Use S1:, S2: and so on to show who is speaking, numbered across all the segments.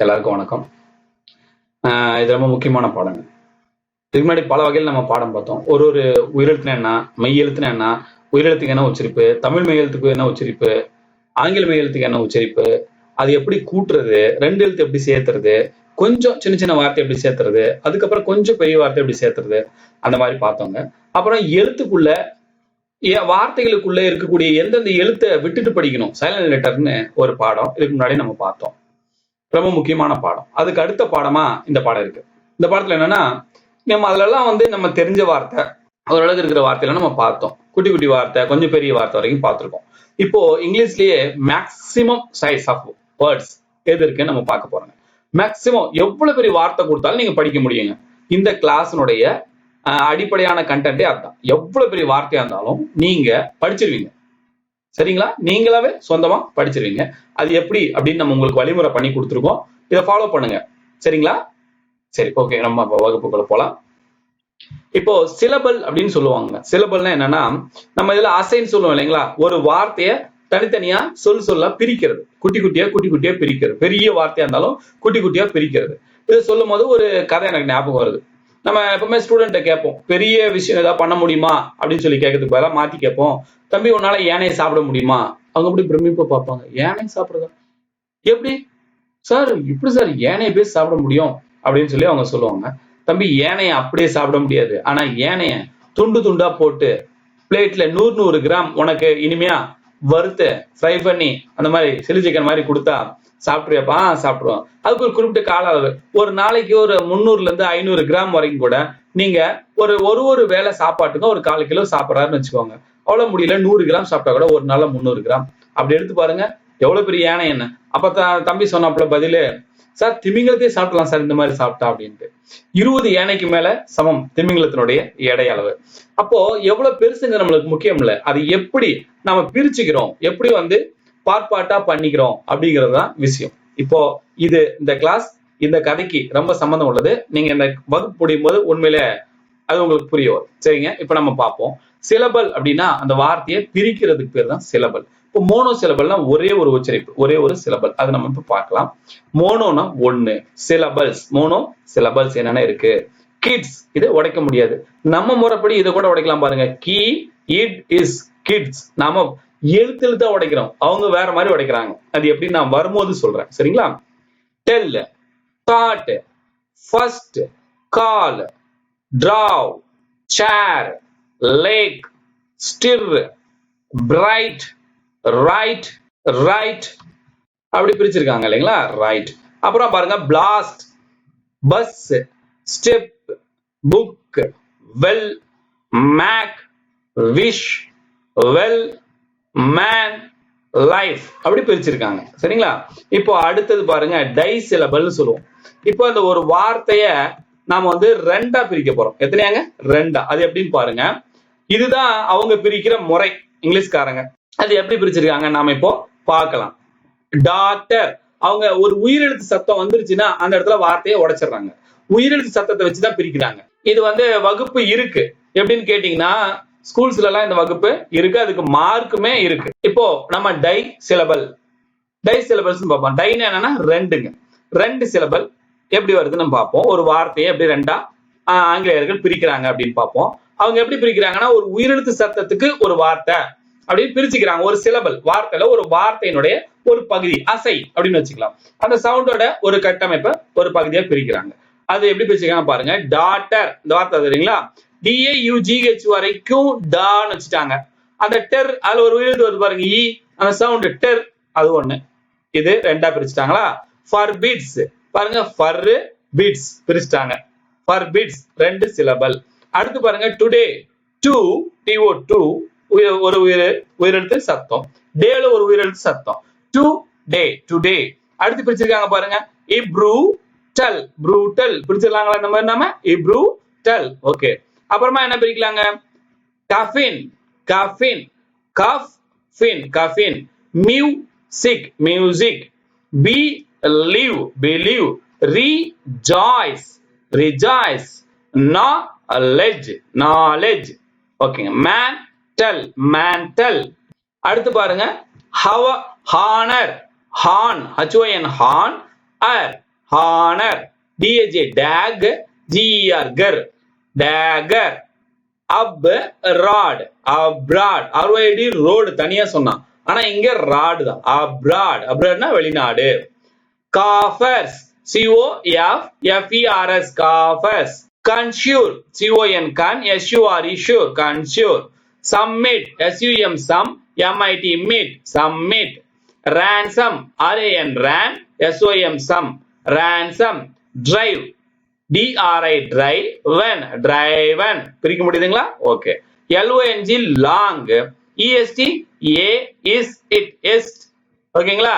S1: எல்லாருக்கும் வணக்கம். ஆஹ் இது ரொம்ப முக்கியமான பாடங்க இதுக்கு முன்னாடி பல வகையில் நம்ம பாடம் பார்த்தோம். ஒரு ஒரு உயிரெழுத்துனா என்ன மெய் எழுத்துனா என்ன உயிரெழுத்துக்கு என்ன உச்சரிப்பு தமிழ் மெய் எழுத்துக்கு என்ன உச்சரிப்பு ஆங்கில மெய் எழுத்துக்கு என்ன உச்சரிப்பு அது எப்படி கூட்டுறது ரெண்டு எழுத்து எப்படி சேர்த்துறது கொஞ்சம் சின்ன சின்ன வார்த்தை எப்படி சேர்த்துறது அதுக்கப்புறம் கொஞ்சம் பெரிய வார்த்தை எப்படி சேர்த்துறது அந்த மாதிரி பார்த்தோங்க. அப்புறம் எழுத்துக்குள்ள வார்த்தைகளுக்குள்ளே இருக்கக்கூடிய எந்தெந்த எழுத்தை விட்டுட்டு படிக்கணும்? சைலண்ட் லெட்டர்னு ஒரு பாடம். இதுக்கு முன்னாடி நம்ம பார்த்தோம். ரொம்ப முக்கியமான பாடம். அதுக்கு அடுத்த பாடமா இந்த பாடம் இருக்கு. இந்த பாடத்துல என்னன்னா நம்ம அதுலலாம் வந்து நம்ம தெரிஞ்ச வார்த்தை ஓரளவுக்கு இருக்கிற வார்த்தையில நம்ம பார்த்தோம். குட்டி குட்டி வார்த்தை கொஞ்சம் பெரிய வார்த்தை வரைக்கும் பார்த்திருக்கோம். இப்போ இங்கிலீஷ்லயே மேக்சிமம் சைஸ் ஆஃப் வேர்ட்ஸ் எது இருக்குன்னு நம்ம பார்க்க போறோங்க. மேக்சிமம் எவ்வளவு பெரிய வார்த்தை கொடுத்தாலும் நீங்க படிக்க முடியுங்க. இந்த கிளாஸினுடைய அடிப்படையான கண்டென்ட்டே அதுதான். எவ்வளவு பெரிய வார்த்தையா இருந்தாலும் நீங்க படிச்சிருவீங்க. சரிங்களா? நீங்களாவே சொந்தமா படிச்சிருவீங்க. அது எப்படி அப்படின்னு நம்ம உங்களுக்கு வழிமுறை பண்ணி கொடுத்துருக்கோம். இதை ஃபாலோ பண்ணுங்க. சரிங்களா? சரி ஓகே நம்ம வகுப்புக்குள்ள போலாம். இப்போ சிலபல் அப்படின்னு சொல்லுவாங்க. சிலபல்னா என்னன்னா நம்ம இதுல அசைன் சொல்லுவோம் இல்லைங்களா? ஒரு வார்த்தைய தனித்தனியா சொல் சொல்ல பிரிக்கிறது. குட்டி குட்டியா குட்டி குட்டியா பிரிக்கிறது. பெரிய வார்த்தையா இருந்தாலும் குட்டி குட்டியா பிரிக்கிறது. இது சொல்லும் போது ஒரு கதை எனக்கு ஞாபகம் வருது. நம்ம எப்பவுமே ஸ்டூடெண்ட்டை கேட்போம். பெரிய விஷயம் ஏதாவது பண்ண முடியுமா? அப்படின்னு சொல்லி கேட்கறதுக்கு பதிலாக மாத்தி கேட்போம். தம்பி உன்னால யானையை சாப்பிட முடியுமா? அவங்க அப்படி பிரமிப்பை பார்ப்பாங்க. யானை சாப்பிட்றதா? எப்படி? சார் இப்படி சார் யானையை போய் சாப்பிட முடியும்? அப்படின்னு சொல்லி அவங்க சொல்லுவாங்க. தம்பி யானையை அப்படியே சாப்பிட முடியாது. ஆனா ஏனைய துண்டு துண்டா போட்டு பிளேட்ல நூறு நூறு கிராம் உனக்கு இனிமையா வறுத்து ஃப்ரை பண்ணி அந்த மாதிரி சில்லி சிக்கன் மாதிரி கொடுத்தா சாப்பிட்றியாப்பா? சாப்பிடுவோம். அதுக்கு ஒரு குறிப்பிட்ட கால அளவு. ஒரு நாளைக்கு ஒரு முந்நூறுல இருந்து ஐநூறு கிராம் வரைக்கும் கூட நீங்க ஒரு ஒரு ஒரு வேளை சாப்பாட்டுக்கும் ஒரு கால் கிலோ சாப்பிட்றாருன்னு வச்சுக்கோங்க. அவ்வளவு முடியல நூறு கிராம் சாப்பிட்டா கூட ஒரு நாள் முந்நூறு கிராம். அப்படி எடுத்து பாருங்க எவ்வளவு பெரிய யானை என்ன? அப்ப தம்பி சொன்னாப்புல பதிலு சார் திமிங்கலத்தையே சாப்பிடலாம் சார் இந்த மாதிரி சாப்பிட்டா அப்படின்ட்டு. இருபது யானைக்கு மேல சமம் திமிங்கலத்தினுடைய எடை அளவு. அப்போ எவ்வளவு பெருசுங்க நம்மளுக்கு முக்கியம் இல்ல. அது எப்படி நம்ம பிரிச்சுக்கிறோம்? எப்படி வந்து பார்ட் பார்ட்டா பண்ணிக்கிறோம் அப்படிங்கிறது தான் விஷயம். இப்போ இது இந்த கிளாஸ் இந்த கதைக்கு ரொம்ப சம்மந்தம் உள்ளது. நீங்க இந்த வகுப்பு முடியும் போது உண்மையில அது உங்களுக்கு புரிய வரும். சரிங்க? இப்ப நம்ம பார்ப்போம். சிலபல் அப்படின்னா அந்த வார்த்தையை பிரிக்கிறதுக்கு பேர் தான் சிலபல் இப்போ மோனோ சிலபல்னா ஒரே ஒரு உச்சரிப்பு ஒரே ஒரு சிலபல் அது நம்ம இப்ப பார்க்கலாம். மோனோனா ஒண்ணு சிலபல்ஸ் மோனோ சிலபல்ஸ் என்னென்ன இருக்கு? கிட்ஸ் இதை உடைக்க முடியாது. நம்ம முறைப்படி இதை கூட உடைக்கலாம் பாருங்க. கி இட் இஸ் கிட்ஸ் நாம எழுத்து எழுத்தா உடைக்கிறோம். அவங்க வேற மாதிரி உடைக்கிறாங்க. அது எப்படி நான் வரும்போது சொல்றேன். சரிங்களா? Tell that first call draw chair lake stir bright right right அப்படி பிரிச்சிருக்காங்க இல்லைங்களா? ரைட் அப்புறம் பாருங்க blast bus step book well make wish well man life அப்படி பிரிச்சிருக்காங்க. சரிங்களா? இப்போ அடுத்தது பாருங்க டை சிலபல் சொல்லுவோம். இப்போ அந்த ஒரு வார்த்தைய நாம வந்து ரெண்டா பிரிக்க போறோம். எத்தனையாங்க? ரெண்டா. அது எப்படின்னு பாருங்க. இதுதான் அவங்க பிரிக்கிற முறை இங்கிலீஷ்காரங்க. அது எப்படி பிரிச்சிருக்காங்க? நாம இப்போ பார்க்கலாம். டாக்டர் அவங்க ஒரு உயிரெழுத்து சத்தம் வந்துருச்சுன்னா அந்த இடத்துல வார்த்தையை உடைச்சிடுறாங்க. உயிரெழுத்து சத்தத்தை வச்சுதான் பிரிக்கிறாங்க. இது வந்து வகுப்பு இருக்கு. எப்படின்னு கேட்டீங்கன்னா ஸ்கூல்ஸ்ல எல்லாம் இந்த வகுப்பு இருக்கு அதுக்கு மார்க்குமே இருக்கு. இப்போ நம்ம டை சிலபல் டை சிலபல்ஸ் பார்ப்போம். டைன்னு என்னன்னா ரெண்டுங்க. ரெண்டு சிலபல் எப்படி வருதுன்னு பார்ப்போம். ஒரு வார்த்தையை எப்படி ரெண்டா ஆங்கிலேயர்கள் பிரிக்கிறாங்க அப்படின்னு பார்ப்போம். அவங்க எப்படி பிரிக்கிறாங்கன்னா ஒரு உயிரெழுத்து சத்தத்துக்கு ஒரு வார்த்தை அப்படின்னு பிரிச்சுக்கிறாங்க. ஒரு சிலபல் வார்த்தையில ஒரு வார்த்தையினுடைய ஒரு பகுதி அசை அப்படின்னு வச்சுக்கலாம். அந்த சவுண்டோட ஒரு கட்டமைப்பை ஒரு பகுதியா பிரிக்கிறாங்க. அது எப்படி பிரிச்சுக்காங்க பாருங்க. டாட்டர் இந்த வார்த்தை தெரியுங்களா? டிஏயூஜிஹெச் வரைக்கும் டான்னு வச்சுட்டாங்க. அந்த டெர் அதுல ஒரு உயிரெழுத்து வருது பாருங்க இ அந்த சவுண்ட் டெர் அது ஒண்ணு. இது ரெண்டா பிரிச்சுட்டாங்களா? ஃபர் பீட்ஸ் பாருங்க ஃபர் பீட்ஸ் பிரிச்சுட்டாங்க. ஃபர் பீட்ஸ் ரெண்டு சிலபல் அடுத்து பாருங்க டுடே டூ டிஓ டூ ஒரு உயிர் உயிரெழுத்து சத்தம். டேல ஒரு உயிரெழுத்து சத்தம். டு டே டுடே அடுத்து பிரிச்சிருக்காங்க பாருங்க இப்ரூ டல் ப்ரூட்டல் பிரிச்சிடலாங்களா இந்த மாதிரி நாம? இப்ரூ டல் ஓகே அப்புறமா என்ன பிரிக்கலாங்க? Coffin coffin coffin coffin music music believe believe rejoice rejoice knowledge knowledge ஓகேங்க மேன்டல் மேன்டல் அடுத்து பாருங்க ஹவ honour hon H O N hon our honour D A G dag G R ger dagger ab rod abroad R O A D road தனியா சொன்னான். ஆனா இங்க rod தான். Abroad அப்ராட்னா வெளிநாடு. Coffers C O F F E R S coffers censure C O N con S U R sure censure summit S U M sum M I T mit summit ransom R A N ran SOM som ransom drive DRI dry when? Driven பிரிக்க முடியுதுங்களா? Okay L O N G long EST A is it இஸ்ட் ஓகேங்களா?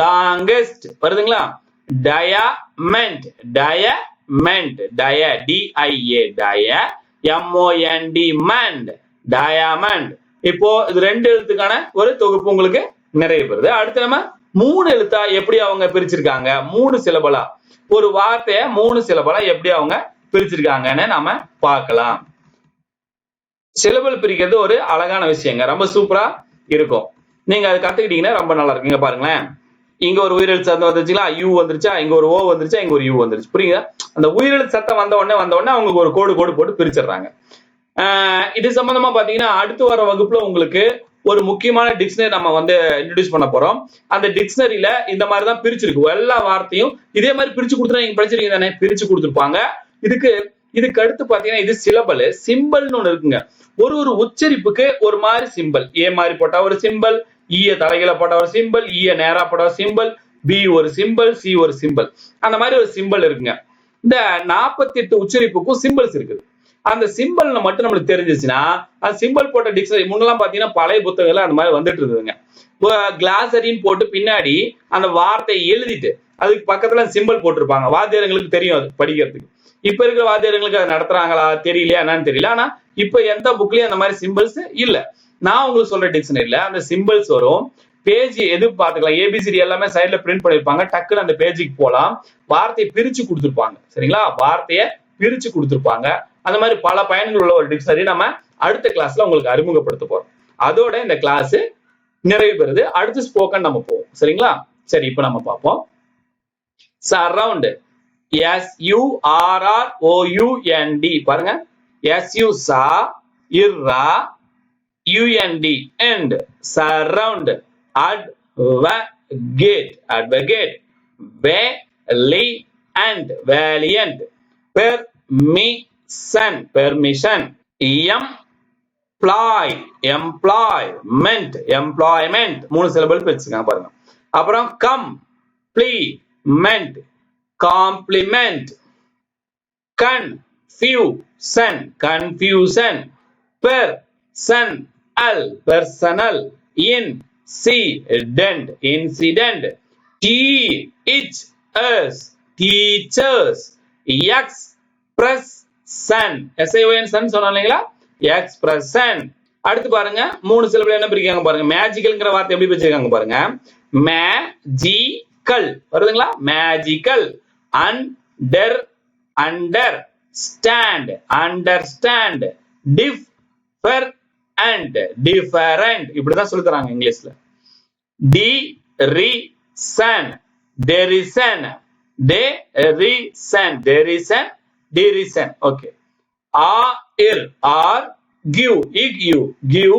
S1: Longest வருதுங்களா? டயமெண்ட் டயமெண்ட் டய டிஐஏ டய எம்ஓஎன்டி மண்ட் diamond இப்போ இது ரெண்டு எழுத்துக்கான ஒரு தொகுப்பு உங்களுக்கு நிறைய பெறுது அடுத்து நம்ம மூணு எழுத்தா எப்படி அவங்க பிரிச்சிருக்காங்க? மூணு சிலபலா ஒரு வார்த்தைய மூணு சிலபலா எப்படி அவங்க பிரிச்சிருக்காங்கன்னு நாம பார்க்கலாம். சிலபல் பிரிக்கிறது ஒரு அழகான விஷயங்க. ரொம்ப சூப்பரா இருக்கும். நீங்க அதை கத்துக்கிட்டீங்கன்னா ரொம்ப நல்லா இருக்குங்க பாருங்களேன். இங்க ஒரு உயிரெழு சத்தம் வந்துருச்சுங்களா? யூ வந்துருச்சா? இங்க ஒரு ஓ வந்துருச்சா? இங்க ஒரு யூ வந்துருச்சு. புரியுங்க அந்த உயிரெழு சத்தம் வந்த உடனே வந்த உடனே அவங்களுக்கு ஒரு கோடு கோடு போட்டு பிரிச்சிடுறாங்க. ஆஹ் இது சம்பந்தமா பாத்தீங்கன்னா அடுத்து வர வகுப்புல உங்களுக்கு ஒரு முக்கியமான டிக்ஷனரி நம்ம வந்து இன்ட்ரடியூஸ் பண்ண போறோம். அந்த டிக்ஷனரியில இந்த மாதிரி தான் பிரிச்சிருக்கு எல்லா வார்த்தையும் இதே மாதிரி பிரிச்சு கொடுத்தா நீங்க படிச்சிருக்கீங்க தானே? பிரிச்சு கொடுத்துருப்பாங்க. இதுக்கு இதுக்கு அடுத்து பாத்தீங்கன்னா இது சிலபல் சிம்பிள்னு ஒண்ணு இருக்குங்க. ஒரு ஒரு உச்சரிப்புக்கு ஒரு மாதிரி சிம்பிள் ஏ மாதிரி போட்டா ஒரு சிம்பிள் ஈய தலைகளை போட்டா ஒரு சிம்பிள் ஈய நேரா போட்டா ஒரு சிம்பிள் பி ஒரு சிம்பிள் சி ஒரு சிம்பிள் அந்த மாதிரி ஒரு சிம்பிள் இருக்குங்க இந்த நாற்பத்தி எட்டு உச்சரிப்புக்கும் சிம்பிள்ஸ் இருக்குது. அந்த சிம்பிள் மட்டும் நம்மளுக்கு தெரிஞ்சிச்சுன்னா அந்த சிம்பிள் போட்ட டிக்ஷனரி முன்னெல்லாம் பாத்தீங்கன்னா பழைய புத்தகங்கள் அந்த மாதிரி வந்துட்டு இருந்ததுங்க. கிளாசரின்னு போட்டு பின்னாடி அந்த வார்த்தையை எழுதிட்டு அதுக்கு பக்கத்துல சிம்பிள் போட்டிருப்பாங்க. வாத்தியாரங்களுக்கு தெரியும் அது படிக்கிறதுக்கு. இப்ப இருக்கிற வாத்தியாரங்களுக்கு அது நடத்துறாங்களா தெரியலையா என்னன்னு தெரியல. ஆனா இப்ப எந்த புக்லயும் அந்த மாதிரி சிம்பிள்ஸ் இல்ல. நான் உங்களுக்கு சொல்ற டிக்ஷனரியில அந்த சிம்பிள்ஸ் வரும். பேஜ் எது பாத்துக்கலாம் ஏபிசிடி எல்லாமே சைட்ல பிரிண்ட் பண்ணிருப்பாங்க டக்குன்னு அந்த பேஜுக்கு போலாம் வார்த்தையை பிரிச்சு கொடுத்துருப்பாங்க. சரிங்களா? வார்த்தையை பிரிச்சு கொடுத்துருப்பாங்க. அந்த மாதிரி பல பயன்கள் உள்ள ஒரு டிக்ஷனரி நம்ம அடுத்த கிளாஸ்ல உங்களுக்கு அறிமுகப்படுத்த போறோம். அதோட இந்த கிளாஸ் நிறைவு பெறுது. அடுத்து ஸ்போக்கன் நம்ம போவோம். சரிங்களா? சரி இப்ப நம்ம பார்ப்போம். Surround S U R R O U N D பாருங்க. எஸ் யூ சா Irra U N D end surround valiant ver mi sion permission M employ employment employment மூணு சிலபிள் பிரிச்சுக்காங்க பாருங்க அப்புறம் com plement complement con fu sion confusion per son al personal in ci dent incident T each S teachers express sion சொன்னோம் இல்லைங்களா? Expression அடுத்து பாருங்க மூணு syllable என்ன பிரிக்காங்க பாருங்க. மேஜிக்கல்ங்கிற வார்த்தை எப்படி பிரிச்சிருக்காங்க பாருங்க. மேஜிக்கல் வருதுங்களா? Magical under under stand understand differ ent different இப்படிதான் சொல்லி தராங்க இங்கிலீஷ்ல. டி ரி சன் டெரிசன் டே ரி சன் டெரிசன் டிரிசன் ஓகே ஆ இர் ஆர் கிவ் இக் U give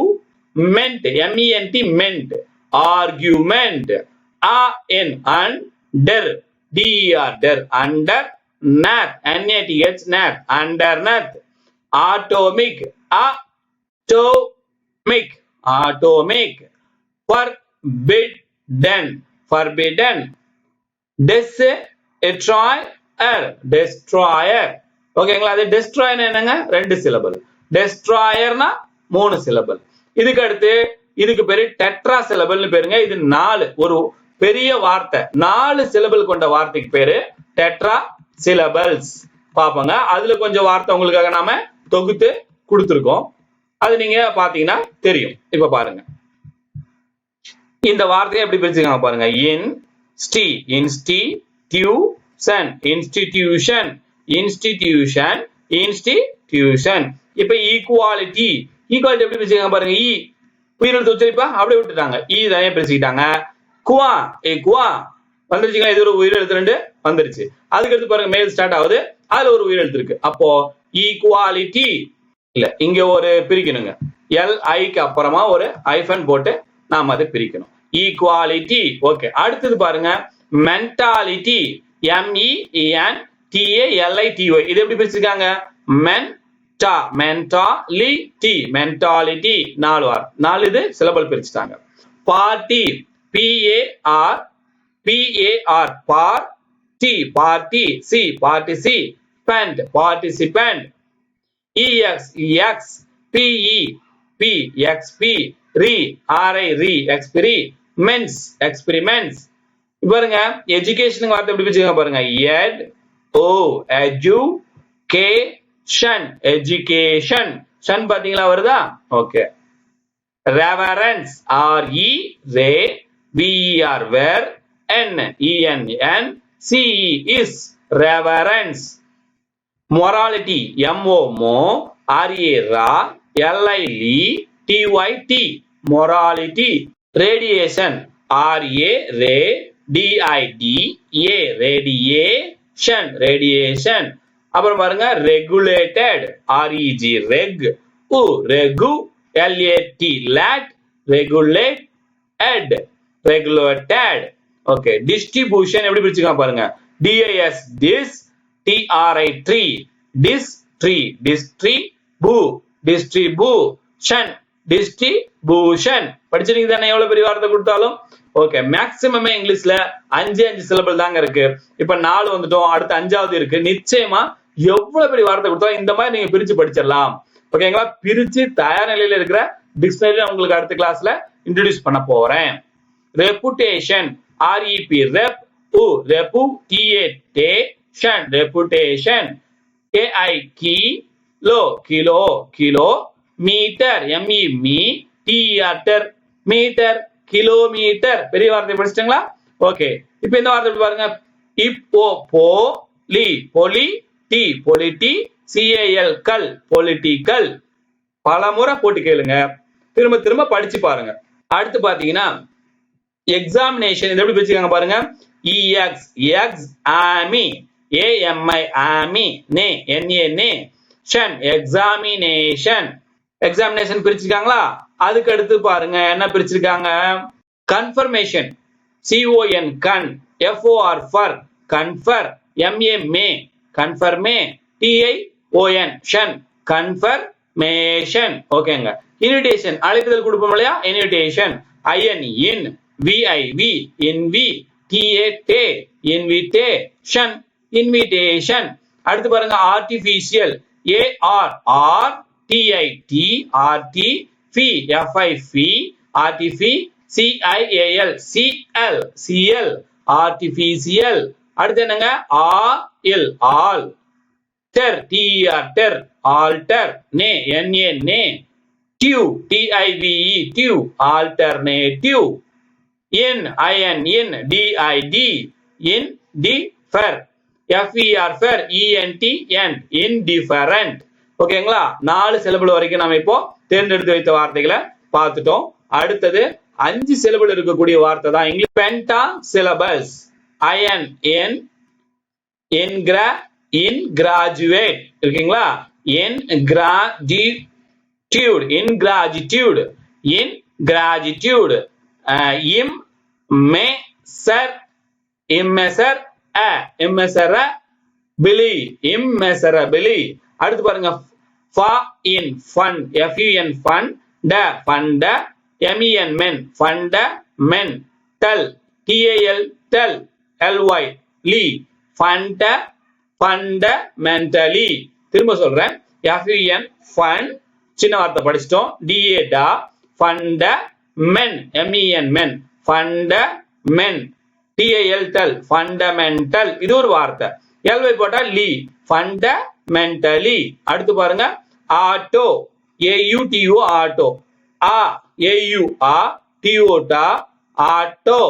S1: ment M E N T ment argument ah N under D R der under neath N A T H neath under neath atomic atomic. Atomic. Forbidden. Forbidden. Destroyer destroyer ஓகேங்களா அது destroyer என்னங்க? ரெண்டு syllable டெஸ்ட்ராயர்னா மூணு syllable இதுக்கு அடுத்து இதுக்கு பேரு tetra சிலபல்னு பேருங்க. இது நாலு. ஒரு பெரிய வார்த்தை. நாலு சிலபல் கொண்ட வார்த்தைக்கு பேரு டெட்ரா சிலபல்ஸ் பாப்போங்க. அதுல கொஞ்சம் வார்த்தை உங்களுக்காக நாம தொகுத்து கொடுத்துருக்கோம். அது நீங்க பாத்தீங்கன்னா தெரியும். இப்ப பாருங்க. இந்த வார்த்தையை எப்படி பிரிச்சுக்காங்க பாருங்க. In sti institution institution institution institution இப்ப ஈக்குவாலிட்டி ஈக்குவாலிட்டி எப்படி பிரிச்சுக்காங்க பாருங்க e. இ உயிரெழுத்து உச்சரிப்பா அப்படியே விட்டுட்டாங்க. E இ தனியா பேசிக்கிட்டாங்க குவா ஏ குவா. வந்துருச்சுங்களா? இது ஒரு உயிரெழுத்து ரெண்டு வந்துருச்சு. அதுக்கடுத்து பாருங்க மேல் ஸ்டார்ட் ஆகுது. அதுல ஒரு உயிரெழுத்து இருக்கு அப்போ ஈக்குவாலிட்டி இல்ல இங்க ஒரு பிரிக்கணுங்க. எல் ஐக்கு அப்புறமா ஒரு ஐஃபன் போட்டு நாம அதை பிரிக்கணும். ஈக்குவாலிட்டி ஓகே அடுத்தது பாருங்க மென்டாலிட்டி எம்இஎன் டிஏ இது எப்படி பிரிச்சிருக்காங்க? மென்டா மென்டாலிட்டி மென்டாலிட்டி நாலு வார் நாலு இது syllable பிரிச்சுட்டாங்க. Party P A R P A R par T party ci partici pant participant E X ex P E P ex pe ri R I ri expri ments experiments பாருங்க எஜுகேஷனுக்கு வார்த்தை எப்படி வச்சுக்கோங்க பாருங்க. எட் ஓ எஜு K ஷன் education ஷன் பாத்தீங்களா வருதா? Okay reverence R E re VR ver N EN en CE is reverence morality. Mo mo ra ra li li T morality radiation RA ra DITA radiation radiation அப்புறம் பாருங்க regulated REG reg u regu LAT late regulate ed regulated okay distribution எப்படி பிரிச்சுக்கலாம் பாருங்க DIS dis TRI tri dis tri distri bu distribution distribution படிச்சிருக்கீங்க தானே எவ்வளவு பெரிய வார்த்தை கொடுத்தாலும் ஓகே மேக்சிமமே இங்கிலீஷ்ல அஞ்சு அஞ்சு சிலபிள் தாங்க இருக்கு. இப்ப நாலு வந்துட்டோம் அடுத்து அஞ்சாவது இருக்கு. நிச்சயமா எவ்வளவு பெரிய வார்த்தை கொடுத்தாலும் இந்த மாதிரி நீங்க பிரிச்சு படிச்சிடலாம். ஓகேங்களா பிரிச்சு தயார் நிலையில இருக்கிற டிக்ஷனரி உங்களுக்கு அடுத்த கிளாஸ்ல இன்ட்ரடியூஸ் பண்ண போறேன். Reputation R E P rep u repu டிஏடேஷன் reputation reputation A I ki lo kilo kilo metre M E me டிஆர்டர் metre kilometre பெரிய வார்த்தை படிச்சிட்டீங்களா? ஓகே இப்போ இந்த வார்த்தை எப்படி பாருங்க? இப்போ போலி பொலி டி பொலிட்டி சிஏஎல் கல் பொலிட்டிக்கல் பல முறை போட்டு கேளுங்க. திரும்ப திரும்ப படிச்சு பாருங்க. அடுத்து பாத்தீங்கன்னா எக்ஸாமினேஷன் இது எப்படி பிரிச்சுக்காங்க பாருங்க? இஎக்ஸ் எக்ஸ் ஆமி ஏஎம்ஐ ஆமி நே என்ஏ நே ஷன் எக்ஸாமினேஷன் எக்ஸாமினேஷன் பிரிச்சிருக்காங்களா? அதுக்கு அடுத்து பாருங்க என்ன பிரிச்சிருக்காங்க? Confirmation C O N con F O R fir confir M A ma confirma T I O N tion confirmation ஓகேங்க இன்விடேஷன் அழைப்புதல் கொடுப்போம் இல்லையா? Invitation I N in V I V envi T A ta invitation invitation அடுத்து பாருங்க artificial A R ar T I D arti fi F I fi artifi C I A L C L C L அடுத்து என்னங்க? A L al. Ter T R ter alter na N A na tive T I V E tive alternative in I N in T I D in T fer F E R fer ENT en indifferent ஓகேங்களா நாலு syllable வரைக்கும் நம்ம இப்போ தேர்ந்தெடுத்து வைத்த வார்த்தைகளை பார்த்துட்டோம். அடுத்தது அஞ்சு சிலபல் இருக்கக்கூடிய வார்த்தை தான் இங்கிலீஷ். பென்டா சிலபஸ் அயன் என் என்கிற இன் கிராஜுவேட் இருக்கீங்களா? என் கிராஜிடியூட் இன் கிராஜிடியூட் இன் கிராஜிடியூட் இம் மே சர் இம்மெசர் அ இம்மெசர பிலி இம்மெசரபிலி அடுத்து பாருங்க ஃபா இன் fun F U N fun da funda M E N men funda men tal T A L tel L Y ly funda fundamentally திரும்ப சொல்றேன். எஃப்யூஎன் ஃபன் சின்ன வார்த்தை படிச்சிட்டோம். D A da funda men M E N men funda men T A L tal fundamental இது ஒரு வார்த்தை. L Y போட்டா ly mentally அடுத்து பாருங்க auto A U T O auto ah A U ah டியூட்டா auto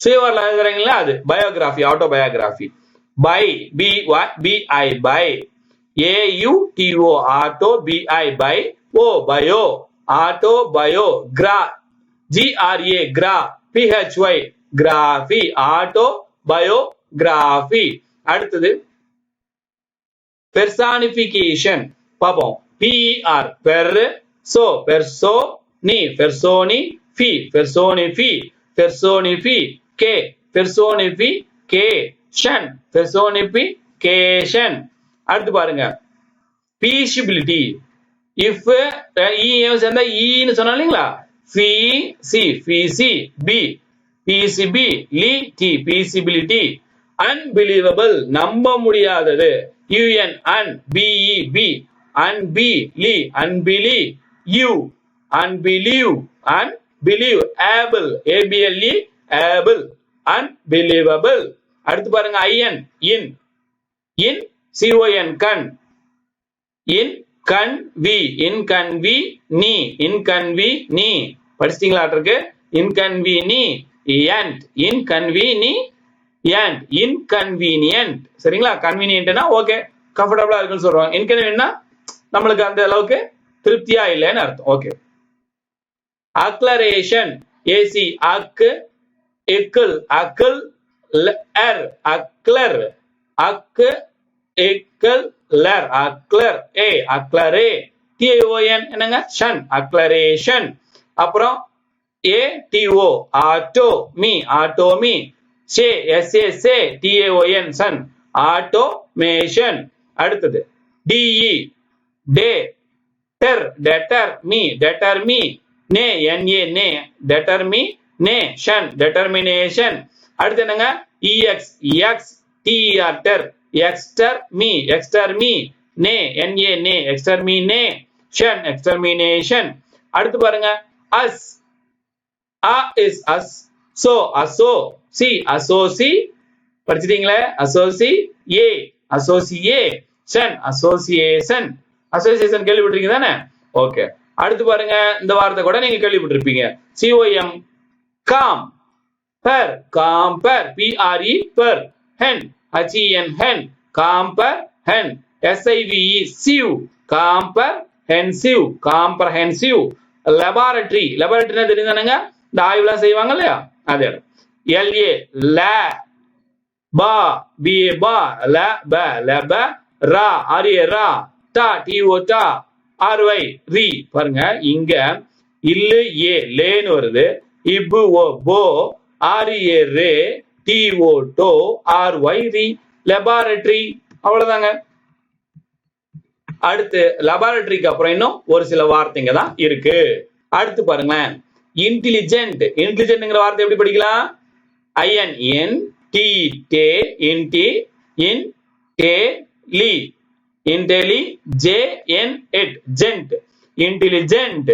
S1: சீவர்ல எழுதுறீங்களா அது biography auto biography bi B B I bi A U T O auto B I bi O bio auto bio gra G R A gra P H Y graphy auto biography அடுத்தது personification பார்ப்போம் P E R per so perso ni personi fi பெர்சோனிஃபி பெர்சோனிஃபி K பெர்சோனிஃபி K ஷன் பெர்சோனிஃபி கேஷன் அடுத்து பாருங்க. Feasibility if he சேர்ந்தா ஈன்னு சொன்னா இல்லைங்களா? Fi si feasi bi PCB li ti feasibility unbelievable நம்ப முடியாதது. U N un B E be unbe li unbeli U unbelieve unbelieve able A B L E able unbelievable. அடுத்து பாருங்க IN in in CON கண் இன் கண் we இன் கண் we நீ இன் கண் we நீ. படிச்சிட்டீங்களா இருக்கு இன் கண் வி நீ. எண்ட் இன் கண் வி நீ. அண்ட் இன்கன்வீனியன்ட் சரிங்களா? கன்வீனியன்ட்னா ஓகே கம்ஃபர்டபுளா இருக்குன்னு சொல்றாங்க. இன்கன்வீனியன்ட்னா நம்மளுக்கு அந்த அளவுக்கு திருப்தியா இல்லைன்னு அர்த்தம். ஓகே அக்லரேஷன் ஏசி அக்கு எக்கிள் அக்கிள் எர் அக்லர். அக்கு எக்கல் லர் அக்லர் ஏ அக்லரே டிஓஎன் என்னங்க? ஷன் அக்லரேஷன் அப்புறம் A T O auto ma auto ma say S A say T A O N tion automation அடுத்தது. D E de ter deter mi deter mi na N A na deter mi na tion determination அடுத்து என்னங்க? E X ex T R ter exter mi exter mi na N A na exter mi na tion extermination அடுத்து பாருங்க. As A S as so asso ci associ படிச்சிட்டீங்களே? Associ A association association association கேள்விப்பட்டிருக்கீங்க தானே okay அடுத்து பாருங்க இந்த வார்த்தை கூட நீங்க கேள்விப்பட்டிருப்பீங்க. C O M com per camper p r e per hen h e n hen camper hen s i v e sieve camper hensive comprehensive laboratory. Laboratory தெரியுதானுங்க? இந்த ஆய்வுலாம் செய்வாங்க இல்லையா? அதே இடம் ஏ ல பா பி ஏ பா ல ப ல ப ரா ஆர் ரா டா டி ஓ டா ஆர்வை ரி பாருங்க இங்க இல்லு ஏ லேன்னு வருது. இப்பு O bo R A ra T O to R Y ry. Laboratory அவ்வளவுதாங்க. அடுத்து லெபார்டரிக்கு அப்புறம் இன்னும் ஒரு சில வார்த்தைங்க தான் இருக்கு. அடுத்து பாருங்களேன். இன்டெலிஜென்ட் இன்டெலிஜென்ட்ங்கிற வார்த்தை எப்படி படிக்கலாம்? I N N T te in T in te li inteli ge N et gent intelligent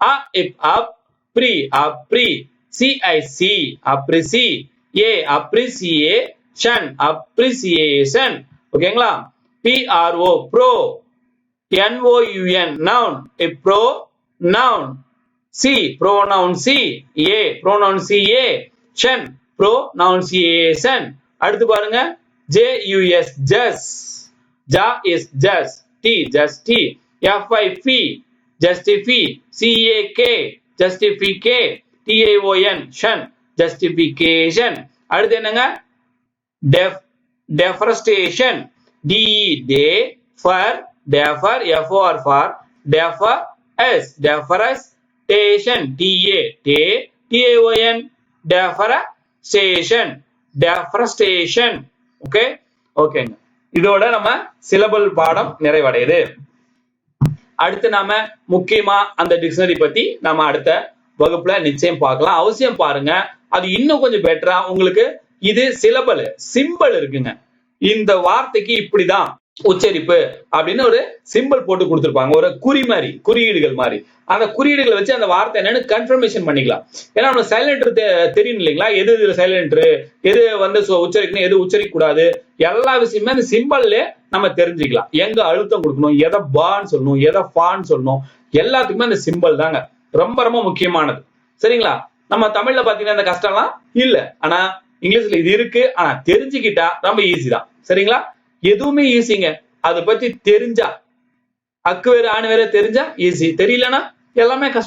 S1: a ip ap pre appre C I C appreci A appreciation appreciation ஓகேங்களா P R O pro N O U N noun pro noun ci pronoun ci A pronoun ci A tion pronunciation அடுத்து பாருங்க. J U S jus ja S jus T jus T F I fi justify C A K justifica T I O N tion justification அடுத்து என்னங்க? Def deforestation D E de for defor F O R for defor S deforestation T A ta T A O N deforestation deforestation okay ஓகேங்க இதோட நம்ம syllable பாடம் நிறைவடையுது. அடுத்து நாம முக்கியமா அந்த டிக்ஷனரி பத்தி நாம அடுத்த வகுப்புல நிச்சயம் பார்க்கலாம். அவசியம் பாருங்க. அது இன்னும் கொஞ்சம் பெட்டரா உங்களுக்கு இது சிலபல் சிம்பிள் இருக்குங்க. இந்த வார்த்தைக்கு இப்படிதான். உச்சரிப்பு அப்படின்னு ஒரு சிம்பிள் போட்டு கொடுத்துருப்பாங்க. ஒரு குறி மாதிரி குறியீடுகள் மாதிரி. அந்த குறியீடுகளை வச்சு அந்த வார்த்தை என்னன்னு கன்ஃபர்மேஷன் பண்ணிக்கலாம். ஏன்னா நம்ம சைலண்டர் தெரியும் இல்லைங்களா? எது இதுல சைலண்டர் எது வந்து உச்சரிக்கணும் எது உச்சரிக்க கூடாது எல்லா விஷயமே அந்த சிம்பிள்ல நம்ம தெரிஞ்சுக்கலாம். எங்க அழுத்தம் கொடுக்கணும் எதை பான்னு சொல்லணும் எதை ஃபான்னு சொல்லணும் எல்லாத்துக்குமே அந்த சிம்பிள் தாங்க. ரொம்ப ரொம்ப முக்கியமானது. சரிங்களா? நம்ம தமிழ்ல பாத்தீங்கன்னா இந்த கஷ்டம்லாம் இல்ல. ஆனா இங்கிலீஷ்ல இது இருக்கு. ஆனா தெரிஞ்சுக்கிட்டா ரொம்ப ஈஸி தான். சரிங்களா? எதுவுமே ஈஸிங்க அதை பத்தி தெரிஞ்சா அக்கு வேறு ஆணு வேற தெரிஞ்சா ஈஸி தெரியலனா எல்லாமே கஷ்டம்.